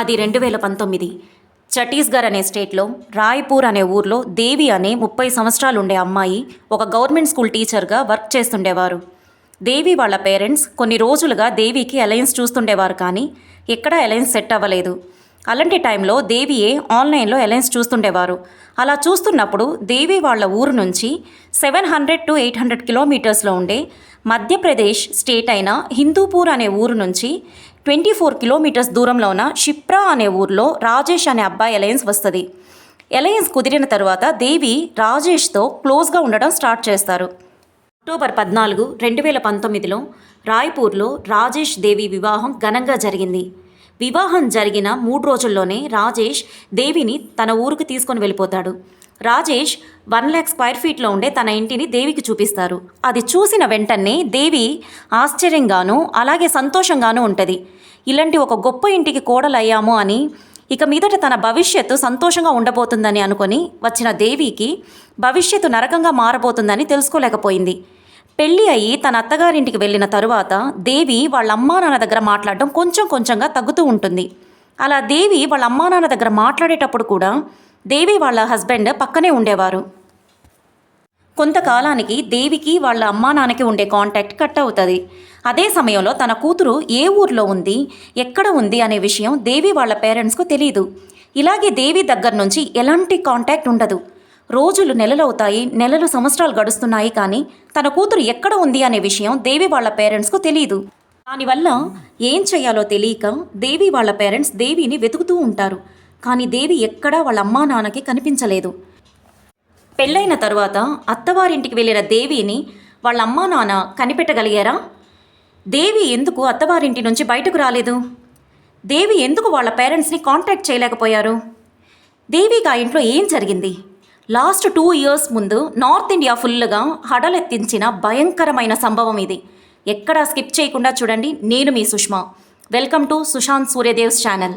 అది రెండు వేల పంతొమ్మిది. ఛత్తీస్గఢ్ అనే స్టేట్లో రాయ్పూర్ అనే ఊర్లో దేవి అనే ముప్పై సంవత్సరాలు ఉండే అమ్మాయి ఒక గవర్నమెంట్ స్కూల్ టీచర్గా వర్క్ చేస్తుండేవారు. దేవి వాళ్ళ పేరెంట్స్ కొన్ని రోజులుగా దేవికి అలయన్స్ చూస్తుండేవారు కానీ ఎక్కడా అలయన్స్ సెట్ అవ్వలేదు. అలాంటి టైంలో దేవియే ఆన్లైన్లో అలయన్స్ చూస్తుండేవారు. అలా చూస్తున్నప్పుడు దేవి వాళ్ళ ఊరు నుంచి seven hundred to eight hundred కిలోమీటర్స్లో ఉండే మధ్యప్రదేశ్ స్టేట్ అయిన హిందూపూర్ అనే ఊరు నుంచి ట్వంటీ ఫోర్ కిలోమీటర్స్ దూరంలో ఉన్న షిప్రా అనే ఊర్లో రాజేష్ అనే అబ్బాయి అలయన్స్ వస్తుంది. అలయన్స్ కుదిరిన తర్వాత దేవి రాజేష్తో క్లోజ్గా ఉండడం స్టార్ట్ చేస్తారు. అక్టోబర్ పద్నాలుగు రెండు వేల పంతొమ్మిదిలో రాయ్పూర్లో రాజేష్ దేవి వివాహం ఘనంగా జరిగింది. వివాహం జరిగిన మూడు రోజుల్లోనే రాజేష్ దేవిని తన ఊరికి తీసుకొని వెళ్ళిపోతాడు. రాజేష్ వన్ ల్యాక్ స్క్వైర్ ఫీట్లో ఉండే తన ఇంటిని దేవికి చూపిస్తారు. అది చూసిన వెంటనే దేవి ఆశ్చర్యంగానూ అలాగే సంతోషంగానూ ఉంటుంది. ఇలాంటి ఒక గొప్ప ఇంటికి కోడలయ్యాము అని ఇక మీదట తన భవిష్యత్తు సంతోషంగా ఉండబోతుందని అనుకొని వచ్చిన దేవికి భవిష్యత్తు నరకంగా మారబోతుందని తెలుసుకోలేకపోయింది. పెళ్ళి అయ్యి తన అత్తగారింటికి వెళ్ళిన తరువాత దేవి వాళ్ళ అమ్మా నాన్న దగ్గర మాట్లాడడం కొంచెం కొంచెంగా తగ్గుతూ ఉంటుంది. అలా దేవి వాళ్ళ అమ్మా నాన్న దగ్గర మాట్లాడేటప్పుడు కూడా దేవి వాళ్ళ హస్బెండ్ పక్కనే ఉండేవారు. కొంతకాలానికి దేవికి వాళ్ళ అమ్మా నాన్నకి ఉండే కాంటాక్ట్ కట్ అవుతుంది. అదే సమయంలో తన కూతురు ఏ ఊర్లో ఉంది ఎక్కడ ఉంది అనే విషయం దేవి వాళ్ళ పేరెంట్స్కు తెలియదు ఇలాగే దేవి దగ్గర నుంచి ఎలాంటి కాంటాక్ట్ ఉండదు. రోజులు నెలలవుతాయి నెలలు సంవత్సరాలు గడుస్తున్నాయి కానీ తన కూతురు ఎక్కడ ఉంది అనే విషయం దేవి వాళ్ళ పేరెంట్స్కు తెలియదు దానివల్ల ఏం చేయాలో తెలియక దేవి వాళ్ళ పేరెంట్స్ దేవిని వెతుకుతూ ఉంటారు. కానీ దేవి ఎక్కడా వాళ్ళ అమ్మా నాన్నకి కనిపించలేదు. పెళ్ళైన తరువాత అత్తవారింటికి వెళ్ళిన దేవిని వాళ్ళ అమ్మా నాన్న కనిపెట్టగలిగారా? దేవి ఎందుకు అత్తవారింటి నుంచి బయటకు రాలేదు? దేవి ఎందుకు వాళ్ళ పేరెంట్స్ని కాంటాక్ట్ చేయలేకపోయారు? దేవికి ఆ ఇంట్లో ఏం జరిగింది? లాస్ట్ టూ ఇయర్స్ ముందు నార్త్ ఇండియా ఫుల్గా హడలెత్తించిన భయంకరమైన సంభవం ఇది. ఎక్కడా స్కిప్ చేయకుండా చూడండి. నేను మీ Sushma. Welcome to Sushant Suryadev's channel.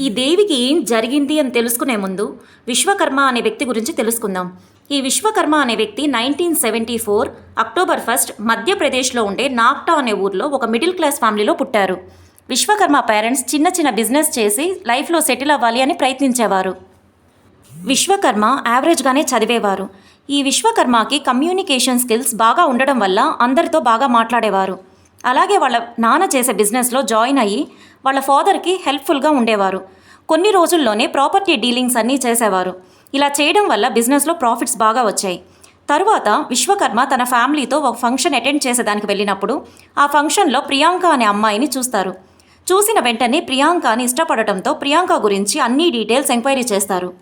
ఈ దేవికి ఏం జరిగింది అని తెలుసుకునే ముందు విశ్వకర్మ అనే వ్యక్తి గురించి తెలుసుకుందాం. ఈ విశ్వకర్మ అనే వ్యక్తి nineteen seventy four October first మధ్యప్రదేశ్లో ఉండే నాగ్టా అనే ఊర్లో ఒక మిడిల్ క్లాస్ ఫ్యామిలీలో పుట్టారు. విశ్వకర్మ పేరెంట్స్ చిన్న చిన్న బిజినెస్ చేసి లైఫ్లో సెటిల్ అవ్వాలి అని ప్రయత్నించేవారు. విశ్వకర్మ యావరేజ్గానే చదివేవారు. ఈ విశ్వకర్మకి కమ్యూనికేషన్ స్కిల్స్ బాగా ఉండడం వల్ల అందరితో బాగా మాట్లాడేవారు. అలాగే వాళ్ళ నాన్న చేసే బిజినెస్లో జాయిన్ అయ్యి వాళ్ళ ఫాదర్కి హెల్ప్ఫుల్గా ఉండేవారు. కొన్ని రోజుల్లోనే ప్రాపర్టీ డీలింగ్స్ అన్నీ చేసేవారు. ఇలా చేయడం వల్ల బిజినెస్లో ప్రాఫిట్స్ బాగా వచ్చాయి. తరువాత విశ్వకర్మ తన ఫ్యామిలీతో ఒక ఫంక్షన్ అటెండ్ చేసేదానికి వెళ్ళినప్పుడు ఆ ఫంక్షన్లో ప్రియాంక అనే అమ్మాయిని చూస్తారు. చూసిన వెంటనే ప్రియాంకని ఇష్టపడటంతో ప్రియాంక గురించి అన్ని డీటెయిల్స్ ఎంక్వైరీ చేస్తారు.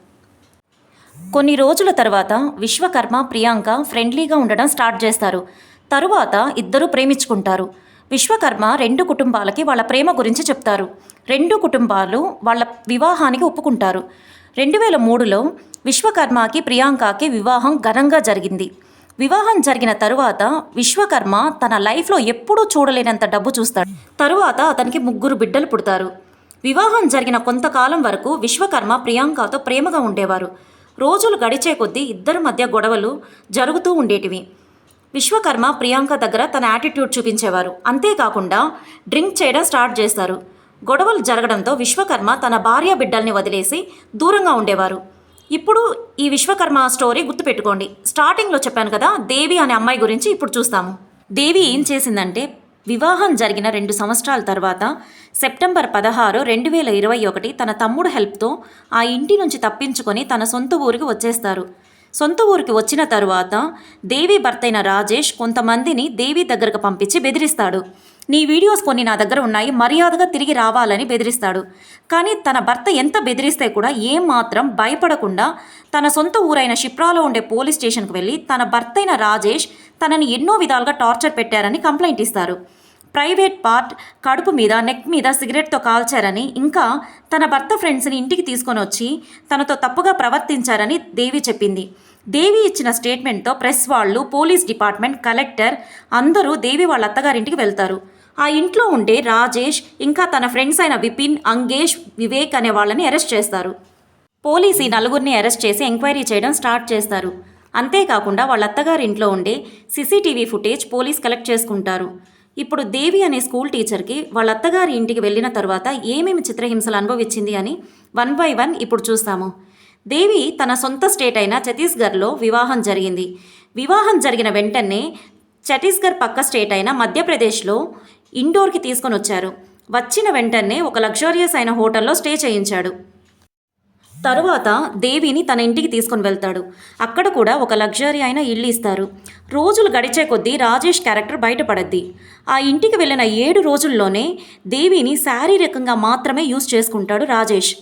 కొన్ని రోజుల తర్వాత విశ్వకర్మ ప్రియాంక ఫ్రెండ్లీగా ఉండడం స్టార్ట్ చేస్తారు. తరువాత ఇద్దరు ప్రేమించుకుంటారు. విశ్వకర్మ రెండు కుటుంబాలకి వాళ్ళ ప్రేమ గురించి చెప్తారు. రెండు కుటుంబాలు వాళ్ళ వివాహానికి ఒప్పుకుంటారు. రెండు వేల మూడులో విశ్వకర్మకి ప్రియాంకకి వివాహం ఘనంగా జరిగింది. వివాహం జరిగిన తరువాత విశ్వకర్మ తన లైఫ్లో ఎప్పుడూ చూడలేనంత డబ్బు చూస్తాడు. తరువాత అతనికి ముగ్గురు బిడ్డలు పుడతారు. వివాహం జరిగిన కొంతకాలం వరకు విశ్వకర్మ ప్రియాంకతో ప్రేమగా ఉండేవారు. రోజులు గడిచే కొద్దీ ఇద్దరి మధ్య గొడవలు జరుగుతూ ఉండేటివి. విశ్వకర్మ ప్రియాంక దగ్గర తన యాటిట్యూడ్ చూపించేవారు. అంతేకాకుండా డ్రింక్ చేయడం స్టార్ట్ చేస్తారు. గొడవలు జరగడంతో విశ్వకర్మ తన భార్య బిడ్డల్ని వదిలేసి దూరంగా ఉండేవారు. ఇప్పుడు ఈ విశ్వకర్మ స్టోరీ గుర్తుపెట్టుకోండి. స్టార్టింగ్లో చెప్పాను కదా దేవి అనే అమ్మాయి గురించి ఇప్పుడు చూస్తాము. దేవి ఏం చేసిందంటే వివాహం జరిగిన రెండు సంవత్సరాల తర్వాత సెప్టెంబర్ పదహారు రెండు వేల ఇరవై ఒకటి తన తమ్ముడు హెల్ప్తో ఆ ఇంటి నుంచి తప్పించుకొని తన సొంత ఊరికి వచ్చేస్తారు. సొంత ఊరికి వచ్చిన తరువాత దేవి భర్తైన రాజేష్ కొంతమందిని దేవి దగ్గరకు పంపించి బెదిరిస్తాడు. నీ వీడియోస్ కొన్ని నా దగ్గర ఉన్నాయి మర్యాదగా తిరిగి రావాలని బెదిరిస్తాడు. కానీ తన భర్త ఎంత బెదిరిస్తే కూడా ఏమాత్రం భయపడకుండా తన సొంత ఊరైన షిప్రాలో ఉండే పోలీస్ స్టేషన్కి వెళ్ళి తన భర్తైన రాజేష్ తనని ఎన్నో విధాలుగా టార్చర్ పెట్టారని కంప్లైంట్ ఇస్తారు. ప్రైవేట్ పార్ట్ కడుపు మీద నెక్ మీద సిగరెట్తో కాల్చారని ఇంకా తన భర్త ఫ్రెండ్స్ని ఇంటికి తీసుకొని వచ్చి తనతో తప్పుగా ప్రవర్తించారని దేవి చెప్పింది. దేవి ఇచ్చిన స్టేట్మెంట్తో ప్రెస్ వాళ్ళు పోలీస్ డిపార్ట్మెంట్ కలెక్టర్ అందరూ దేవి వాళ్ళ అత్తగారింటికి వెళ్తారు. ఆ ఇంట్లో ఉండే రాజేష్ ఇంకా తన ఫ్రెండ్స్ అయిన విపిన్ అంగేష్ వివేక్ అనే వాళ్ళని అరెస్ట్ చేస్తారు. పోలీసు ఈ నలుగురిని అరెస్ట్ చేసి ఎంక్వైరీ చేయడం స్టార్ట్ చేస్తారు. అంతేకాకుండా వాళ్ళ అత్తగారి ఇంట్లో ఉండే సీసీటీవీ ఫుటేజ్ పోలీస్ కలెక్ట్ చేసుకుంటారు. ఇప్పుడు దేవి అనే స్కూల్ టీచర్కి వాళ్ళ అత్తగారి ఇంటికి వెళ్ళిన తర్వాత ఏమేమి చిత్రహింసలు అనుభవించింది అని వన్ బై వన్ ఇప్పుడు చూస్తాము. దేవి తన సొంత స్టేట్ అయిన ఛత్తీస్గఢ్లో వివాహం జరిగింది. వివాహం జరిగిన వెంటనే ఛత్తీస్గఢ్ పక్క స్టేట్ అయిన మధ్యప్రదేశ్లో ఇండోర్కి తీసుకొని వచ్చారు. వచ్చిన వెంటనే ఒక లగ్జరియస్ అయిన హోటల్లో స్టే చేయించాడు. తరువాత దేవిని తన ఇంటికి తీసుకొని వెళ్తాడు. అక్కడ కూడా ఒక లగ్జరీ అయిన ఇల్లు ఇస్తారు. రోజులు గడిచే కొద్దీ రాజేష్ క్యారెక్టర్ బయటపడద్ది. ఆ ఇంటికి వెళ్ళిన ఏడు రోజుల్లోనే దేవిని శారీరకంగా మాత్రమే యూజ్ చేసుకుంటాడు రాజేష్.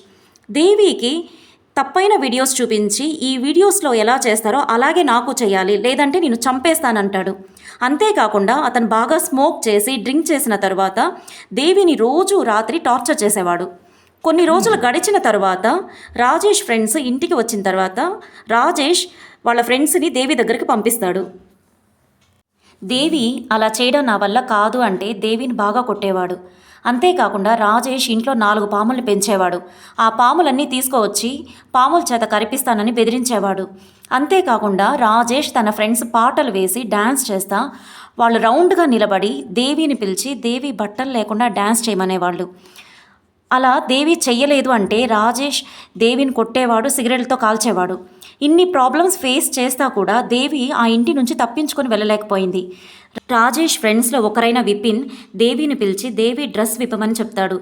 దేవికి తప్పైన వీడియోస్ చూపించి ఈ వీడియోస్లో ఎలా చేస్తారో అలాగే నాకు చేయాలి లేదంటే నేను చంపేస్తానంటాడు. అంతేకాకుండా అతను బాగా స్మోక్ చేసి డ్రింక్ చేసిన తర్వాత దేవిని రోజు రాత్రి టార్చర్ చేసేవాడు. కొన్ని రోజులు గడిచిన తర్వాత రాజేష్ ఫ్రెండ్స్ ఇంటికి వచ్చిన తర్వాత రాజేష్ వాళ్ళ ఫ్రెండ్స్ని దేవి దగ్గరికి పంపిస్తాడు. దేవి అలా చేయడం నా వల్ల కాదు అంటే దేవిని బాగా కొట్టేవాడు. అంతేకాకుండా రాజేష్ ఇంట్లో నాలుగు పాముల్ని పెంచేవాడు. ఆ పాములన్నీ తీసుకువచ్చి పాముల చేత కరిపిస్తానని బెదిరించేవాడు. అంతేకాకుండా రాజేష్ తన ఫ్రెండ్స్ పాటలు వేసి డ్యాన్స్ చేస్తా వాళ్ళు రౌండ్గా నిలబడి దేవిని పిలిచి దేవి బట్టలు లేకుండా డ్యాన్స్ చేయమనేవాళ్ళు. అలా దేవి చెయ్యలేదు అంటే రాజేష్ దేవిని కొట్టేవాడు సిగరెట్లతో కాల్చేవాడు. ఇన్ని ప్రాబ్లమ్స్ ఫేస్ చేస్తా కూడా దేవి ఆ ఇంటి నుంచి తప్పించుకొని వెళ్ళలేకపోయింది. రాజేష్ ఫ్రెండ్స్లో ఒకరైన విపిన్ దేవిని పిలిచి దేవి డ్రెస్ విప్పమని చెప్తాడు.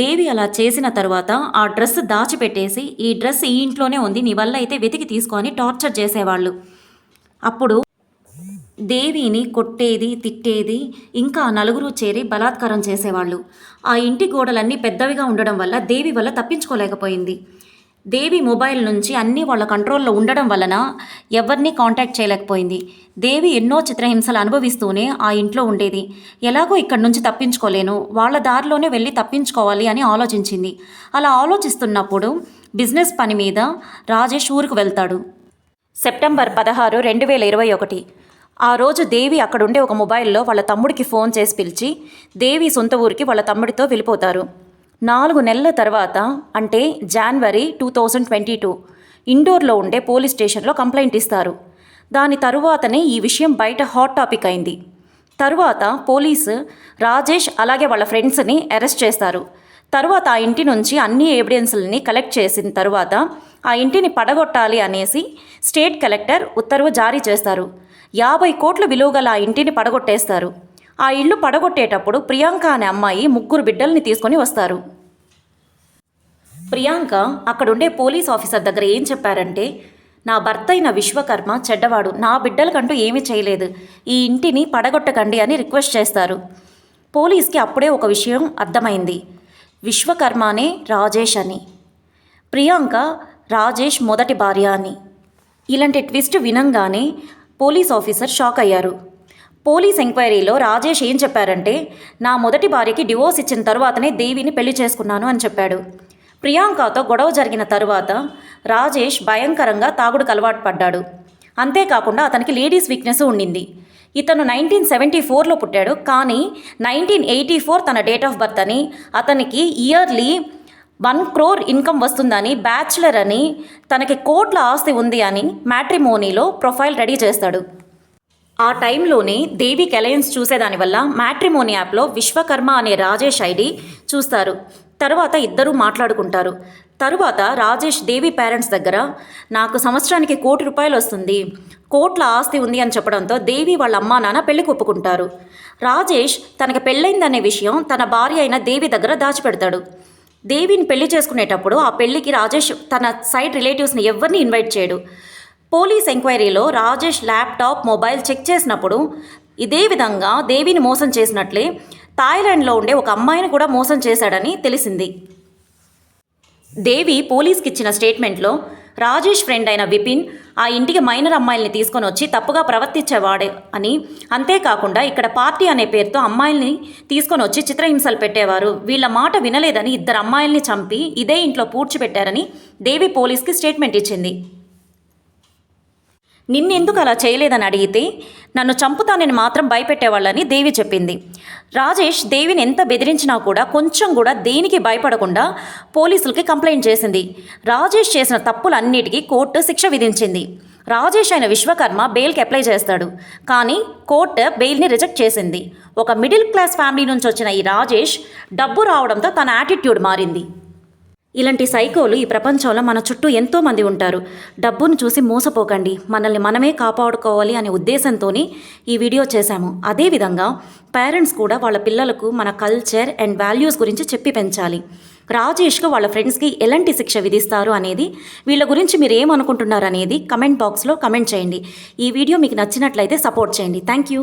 దేవి అలా చేసిన తర్వాత ఆ డ్రెస్ దాచిపెట్టేసి ఈ డ్రెస్ ఈ ఇంట్లోనే ఉంది నీ వల్ల అయితే వెతికి తీసుకొని టార్చర్ చేసేవాళ్ళు. అప్పుడు దేవిని కొట్టేది తిట్టేది ఇంకా నలుగురు చేరి బలాత్కారం చేసేవాళ్ళు. ఆ ఇంటి గోడలన్నీ పెద్దవిగా ఉండడం వల్ల దేవి వల్ల తప్పించుకోలేకపోయింది. దేవి మొబైల్ నుంచి అన్నీ వాళ్ళ కంట్రోల్లో ఉండడం వలన ఎవరిని కాంటాక్ట్ చేయలేకపోయింది. దేవి ఎన్నో చిత్రహింసలు అనుభవిస్తూనే ఆ ఇంట్లో ఉండేది. ఎలాగో ఇక్కడి నుంచి తప్పించుకోలేను వాళ్ళ దారిలోనే వెళ్ళి తప్పించుకోవాలి అని ఆలోచించింది. అలా ఆలోచిస్తున్నప్పుడు బిజినెస్ పని మీద రాజేష్ ఊరుకు వెళ్తాడు. సెప్టెంబర్ పదహారు రెండు వేల ఇరవై ఒకటి. ఆ రోజు దేవి అక్కడుండే ఒక మొబైల్లో వాళ్ళ తమ్ముడికి ఫోన్ చేసి పిలిచి దేవి సొంత ఊరికి వాళ్ళ తమ్ముడితో వెళ్ళిపోతారు. నాలుగు నెలల తర్వాత అంటే జనవరి టూ థౌజండ్ ట్వంటీ టూ ఇండోర్లో ఉండే పోలీస్ స్టేషన్లో కంప్లైంట్ ఇస్తారు. దాని తరువాతనే ఈ విషయం బయట హాట్ టాపిక్ అయింది. తరువాత పోలీసు రాజేష్ అలాగే వాళ్ళ ఫ్రెండ్స్ని అరెస్ట్ చేస్తారు. తరువాత ఆ ఇంటి నుంచి అన్ని ఎవిడెన్స్లని కలెక్ట్ చేసిన తర్వాత ఆ ఇంటిని పడగొట్టాలి అనేసి స్టేట్ కలెక్టర్ ఉత్తర్వు జారీ చేస్తారు. యాభై కోట్ల విలువగల ఆ ఇంటిని పడగొట్టేస్తారు. ఆ ఇల్లు పడగొట్టేటప్పుడు ప్రియాంక అనే అమ్మాయి ముగ్గురు బిడ్డల్ని తీసుకొని వస్తారు. ప్రియాంక అక్కడుండే పోలీస్ ఆఫీసర్ దగ్గర ఏం చెప్పారంటే నా భర్త అయిన విశ్వకర్మ చెడ్డవాడు. నా బిడ్డలకంటూ ఏమీ చేయలేదు. ఈ ఇంటిని పడగొట్టకండి అని రిక్వెస్ట్ చేస్తారు. పోలీస్కి అప్పుడే ఒక విషయం అర్థమైంది. విశ్వకర్మనే రాజేష్ అని. ప్రియాంక రాజేష్ మొదటి భార్య అని. ఇలాంటి ట్విస్ట్ వినంగానే పోలీస్ ఆఫీసర్ షాక్ అయ్యారు. పోలీస్ ఎంక్వైరీలో రాజేష్ ఏం చెప్పారంటే నా మొదటి భార్యకి డివోర్స్ ఇచ్చిన తర్వాతనే దేవిని పెళ్ళి చేసుకున్నాను అని చెప్పాడు. ప్రియాంకతో గొడవ జరిగిన తరువాత రాజేష్ భయంకరంగా తాగుడుకు అలవాటు పడ్డాడు. అంతేకాకుండా అతనికి లేడీస్ వీక్నెస్ ఉండింది. ఇతను నైన్టీన్ సెవెంటీ ఫోర్లో పుట్టాడు కానీ నైన్టీన్ ఎయిటీ ఫోర్ తన డేట్ ఆఫ్ బర్త్ అని అతనికి ఇయర్లీ వన్ క్రోర్ ఇన్కమ్ వస్తుందని బ్యాచులర్ అని తనకి కోట్ల ఆస్తి ఉంది అని మ్యాట్రిమోనీలో ప్రొఫైల్ రెడీ చేస్తాడు. ఆ టైంలోనే దేవి అలయన్స్ చూసేదాని వల్ల మ్యాట్రిమోని యాప్లో విశ్వకర్మ అనే రాజేష్ ఐడి చూస్తారు. తర్వాత ఇద్దరూ మాట్లాడుకుంటారు. తరువాత రాజేష్ దేవి పేరెంట్స్ దగ్గర నాకు సంవత్సరానికి కోటి రూపాయలు వస్తుంది. కోట్ల ఆస్తి ఉంది అని చెప్పడంతో దేవి వాళ్ళ అమ్మా నాన్న పెళ్ళి ఒప్పుకుంటారు రాజేష్ తనకి పెళ్ళైందనే విషయం తన భార్య అయిన దేవి దగ్గర దాచిపెడతాడు. దేవిని పెళ్ళి చేసుకునేటప్పుడు ఆ పెళ్ళికి రాజేష్ తన సైడ్ రిలేటివ్స్ని ఎవరిని ఇన్వైట్ చేయడు. పోలీస్ ఎంక్వైరీలో రాజేష్ ల్యాప్టాప్ మొబైల్ చెక్ చేసినప్పుడు ఇదే విధంగా దేవిని మోసం చేసినట్లే థాయిలాండ్లో ఉండే ఒక అమ్మాయిని కూడా మోసం చేశాడని తెలిసింది. దేవి పోలీస్కి ఇచ్చిన స్టేట్మెంట్లో రాజేష్ ఫ్రెండ్ అయిన విపిన్ ఆ ఇంటికి మైనర్ అమ్మాయిల్ని తీసుకొని వచ్చి తప్పుగా ప్రవర్తించేవాడే అని. అంతేకాకుండా ఇక్కడ పార్టీ అనే పేరుతో అమ్మాయిల్ని తీసుకొని వచ్చి చిత్రహింసలు పెట్టేవారు. వీళ్ళ మాట వినలేదని ఇద్దరు అమ్మాయిల్ని చంపి ఇదే ఇంట్లో పూడ్చిపెట్టారని దేవి పోలీస్కి స్టేట్మెంట్ ఇచ్చింది. నిన్నెందుకు అలా చేయలేదని అడిగితే నన్ను చంపుతానని మాత్రం భయపెట్టేవాళ్ళని దేవి చెప్పింది. రాజేష్ దేవిని ఎంత బెదిరించినా కూడా కొంచెం కూడా దేనికి భయపడకుండా పోలీసులకి కంప్లైంట్ చేసింది. రాజేష్ చేసిన తప్పులన్నిటికీ కోర్టు శిక్ష విధించింది. రాజేష్ అయిన విశ్వకర్మ బెయిల్కి అప్లై చేస్తాడు. కానీ కోర్టు బెయిల్ని రిజెక్ట్ చేసింది. ఒక మిడిల్ క్లాస్ ఫ్యామిలీ నుంచి వచ్చిన ఈ రాజేష్ డబ్బు రావడంతో తన యాటిట్యూడ్ మారింది. ఇలాంటి సైకోలు ఈ ప్రపంచంలో మన చుట్టూ ఎంతో మంది ఉంటారు. డబ్బును చూసి మోసపోకండి. మనల్ని మనమే కాపాడుకోవాలి అనే ఉద్దేశంతో ఈ వీడియో చేశాము. అదేవిధంగా పేరెంట్స్ కూడా వాళ్ళ పిల్లలకు మన కల్చర్ అండ్ వాల్యూస్ గురించి చెప్పి పెంచాలి. రాజేష్కు వాళ్ళ ఫ్రెండ్స్కి ఎలాంటి శిక్ష విధిస్తారు అనేది వీళ్ళ గురించి మీరు ఏమనుకుంటున్నారు అనేది కమెంట్ బాక్స్లో కమెంట్ చేయండి. ఈ వీడియో మీకు నచ్చినట్లయితే సపోర్ట్ చేయండి. Thank you.